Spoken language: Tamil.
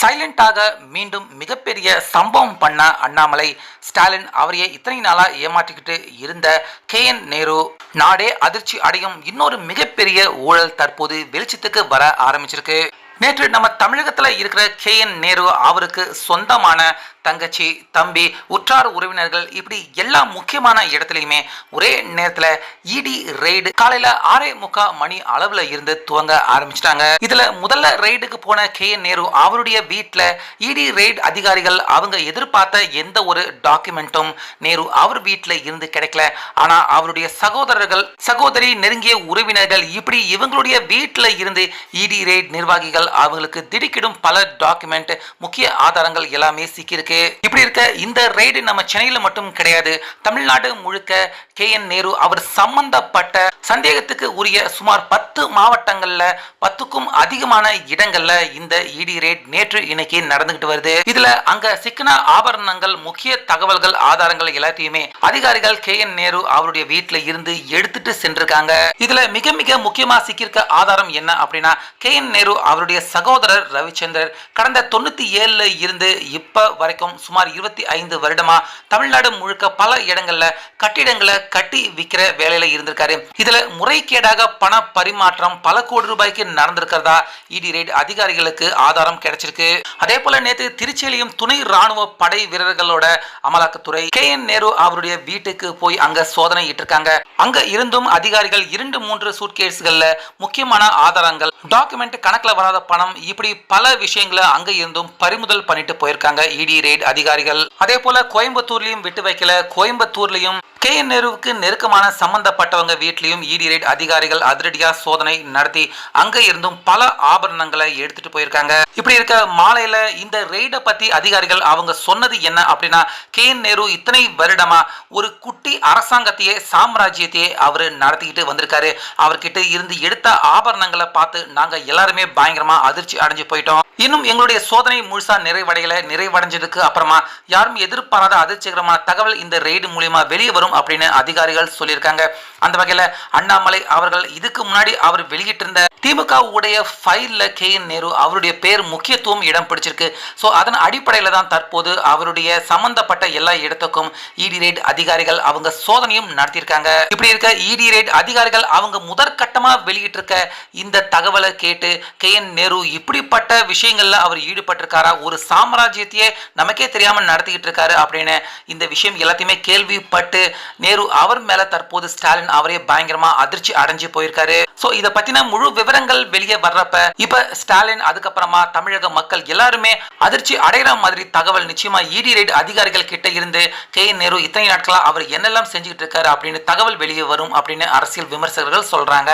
சைலண்டாக மீண்டும் மிகப்பெரிய சம்பவம் பண்ண அண்ணாமலை. ஸ்டாலின் அவரையே இத்தனை நாளா ஏமாற்றிக்கிட்டு இருந்த கே. என். நேரு நாடே அதிர்ச்சி அடையும் இன்னொரு மிகப்பெரிய ஊழல் தற்போது வெளிச்சத்துக்கு வர ஆரம்பிச்சிருக்கு. நேற்று நம்ம தமிழகத்தில் இருக்கிற கே என் நேரு அவருக்கு சொந்தமான தங்கச்சி தம்பி உற்றார் உறவினர்கள் இப்படி எல்லா முக்கியமான இடத்துலையுமே ஒரே நேரத்தில் இடி ரெய்டு காலையில் ஆறே முக்கா மணி அளவில் இருந்து துவங்க ஆரம்பிச்சிட்டாங்க. இதில் முதல்ல ரெய்டுக்கு போன கே என் நேரு அவருடைய வீட்டில் இடி ரெய்டு அதிகாரிகள் அவங்க எதிர்பார்த்த எந்த ஒரு டாக்குமெண்ட்டும் நேரு அவர் வீட்டில் இருந்து கிடைக்கல. ஆனால் அவருடைய சகோதரர்கள் சகோதரி நெருங்கிய உறவினர்கள் இப்படி இவங்களுடைய வீட்டில் இருந்து இடி ரெய்டு நிர்வாகிகள் அவங்களுக்கு திடுக்கிடும் பல டாக்குமெண்ட் முக்கிய ஆதாரங்கள் எல்லாமே சிக்கியிருக்கு. இப்படி இருக்க இந்த ரெய்டு நம்ம சென்னையில மட்டும் கிடையாது. தமிழ்நாடு முழுக்க கே என் நேரு அவர் சம்பந்தப்பட்ட சந்தேகத்துக்கு உரிய சுமார் பத்து மாவட்டங்கள்ல பத்துக்கும் அதிகமான இடங்கள்ல இந்த இடி ரேட் நேற்று இன்னைக்கு நடந்துகிட்டு வருது. இதுல அங்க சிக்கன ஆபரணங்கள் முக்கிய தகவல்கள் ஆதாரங்கள் எல்லாத்தையுமே அதிகாரிகள் கே என் நேரு அவருடைய வீட்டுல இருந்து எடுத்துட்டு சென்றிருக்காங்க. இதுல மிக மிக முக்கியமா சிக்கியிருக்க ஆதாரம் என்ன அப்படின்னா கே என் நேரு அவருடைய அவருடைய சகோதரர் ரவிச்சந்திரன் கடந்த தொண்ணூத்தி ஏழுல இருந்து இப்ப வரைக்கும் சுமார் இருபத்தி ஐந்து வருடமா தமிழ்நாடு முழுக்க பல இடங்கள்ல கட்டிடங்களை கட்டி விற்கிற வேலையில இருந்திருக்காரு. இதுல முறைகேடாக பண பரிமாற்றம் பல கோடி ரூபாய்க்கு நடந்திருக்கிறதா இடி ரெய்டு அதிகாரிகளுக்கு ஆதாரம் கிடைச்சிருக்கு. அதே போல நேற்று திருச்சியிலையும் துணை ராணுவ படை வீரர்களோட அமலாக்கத்துறை கே என் நேரு அவருடைய வீட்டுக்கு போய் அங்க சோதனை இட்டிருக்காங்க. அங்க இருந்தும் அதிகாரிகள் இரண்டு மூன்று சூட்கேஸ்கள்ல முக்கியமான ஆதாரங்கள் டாக்குமெண்ட் கணக்குல வராத பணம் இப்படி பல விஷயங்களை அங்க இருந்தும் பறிமுதல் பண்ணிட்டு போயிருக்காங்க இடி ரெய்ட் அதிகாரிகள். அதே போல கோயம்புத்தூர்லயும் விட்டு வைக்கல. கோயம்புத்தூர்லயும் கே என் நேருவுக்கு நெருக்கமான சம்பந்தப்பட்டவங்க வீட்லயும் இடி ரெய்ட் அதிகாரிகள் அதிரடியா சோதனை நடத்தி அங்க இருந்தும் பல ஆபரணங்களை எடுத்துட்டு போயிருக்காங்க. இப்படி இருக்க மாலையில இந்த ரெய்டை பத்தி அதிகாரிகள் அவங்க சொன்னது என்ன அப்படின்னா கே என் நேரு இத்தனை வருடமா ஒரு குட்டி அரசாங்கத்தையே சாம்ராஜ்யத்தையே அவரு நடத்திக்கிட்டு வந்திருக்காரு. அவர்கிட்ட இருந்து எடுத்த ஆபரணங்களை பார்த்து நாங்க எல்லாருமே பயங்கரமா அதிர்ச்சி அடைஞ்சு போயிட்டோம். இன்னும் எங்களுடைய சோதனை முழுசா நிறைவடையல நிறைவடைஞ்சதுக்கு அப்புறமா யாரும் எதிர்பாராத அதிர்ச்சிகரமான தகவல் இந்த ரெய்டு மூலியமா வெளியே வரும் அப்படின்னு அதிகாரிகள் சொல்லியிருக்காங்க. அந்த வகையில அண்ணாமலை அவர்கள் இதுக்கு முன்னாடி அவர் வெளியிட்டிருந்த திமுக உடைய ஃபைலில் கே என் நேரு அவருடைய பேர் முக்கியத்துவம் இடம் பிடிச்சிருக்கு. ஸோ அதன் அடிப்படையில் தான் தற்போது அவருடைய சம்பந்தப்பட்ட எல்லா இடத்துக்கும் இடி ரேட் அதிகாரிகள் அவங்க சோதனையும் நடத்தியிருக்காங்க. இப்படி இருக்க இடி ரேட் அதிகாரிகள் அவங்க முதற்கட்டமா வெளியிட்டிருக்க இந்த தகவலை கேட்டு கே என் நேரு இப்படிப்பட்ட விஷயங்கள்ல அவர் ஈடுபட்டிருக்காரா? ஒரு சாம்ராஜ்யத்தையே நமக்கே தெரியாமல் நடத்திக்கிட்டு இருக்காரு அப்படின்னு இந்த விஷயம் எல்லாத்தையுமே கேள்விப்பட்டு நேரு அவர் மேல தற்போது ஸ்டாலின் அவரே பயங்கரமா அதிர்ச்சி அடைஞ்சு போயிருக்காரு. ஸோ இதை பத்தின முழு விவரங்கள் வெளியே வர்றப்ப இப்ப ஸ்டாலின் அதுக்கப்புறமா தமிழக மக்கள் எல்லாருமே அதிர்ச்சி அடைகிற மாதிரி தகவல் நிச்சயமா இடி ரைட் அதிகாரிகள் கிட்ட இருந்து கே நேரு இத்தனை நாட்களா அவர் என்னெல்லாம் செஞ்சுக்கிட்டு இருக்காரு அப்படின்னு தகவல் வெளியே வரும் அப்படின்னு அரசியல் விமர்சகர்கள் சொல்றாங்க.